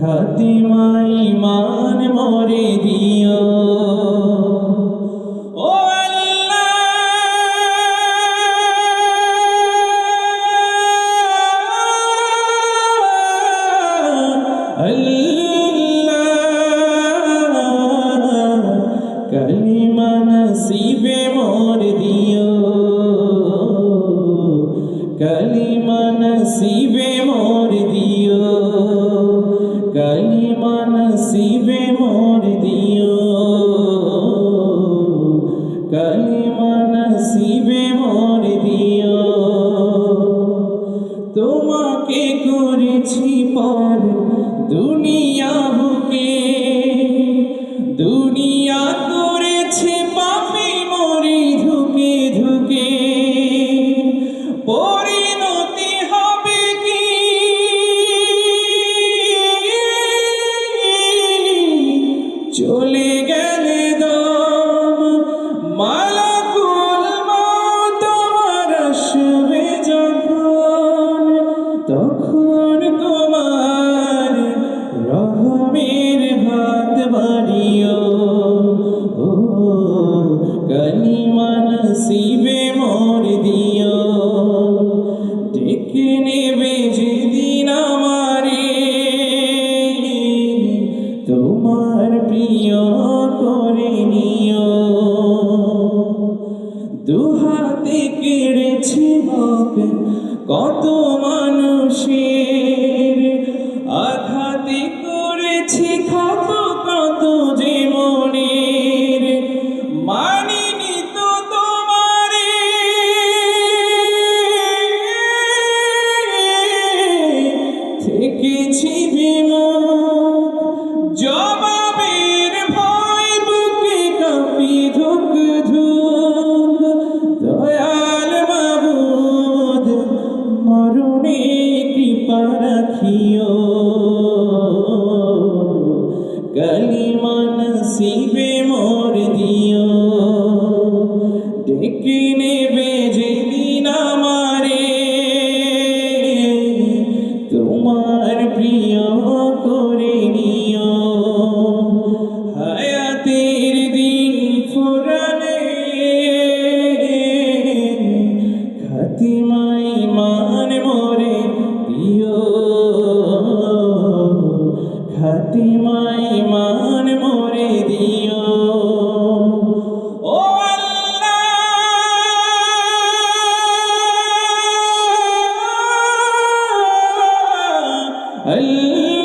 খাতিমাই মান মরে দিও। ও কালিমা নসিবে মোর দিও। কালিমা নসিবে মোর পর দুনিয়া কালিমা নসিবে মোর দিও ডেকে নেবে যেদিন আমারে। তোমার প্রিয় করে নিও দুহাতে কেড়েছি কত মানুষের কালিমা নসিবে মোর দিও ডেকে খাতিমাই মান মরে দিও। ও আল্লাহ আল্লাহ।